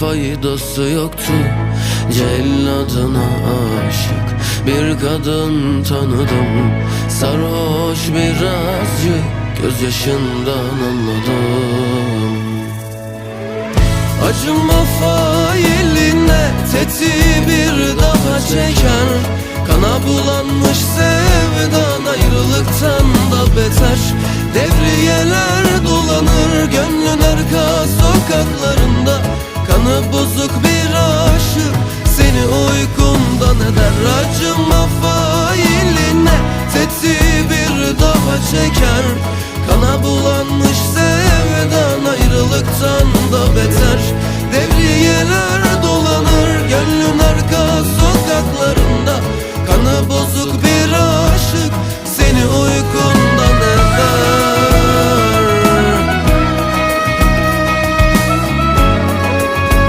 faydası yoktu. Celladına aşık bir kadın tanıdım. Sarhoş birazcık gözyaşından anladım. Acıma failine tetiği bir daha çeker Kana bulanmış sevdan ayrılıktan da beter. Devriyeler dolanır gönlün arka sokaklarında Kanı bozuk bir aşık? Seni uykundan eder Acıma failine? Tetiği bir daha çeker. Kana bulanmış sevdan ayrılıktan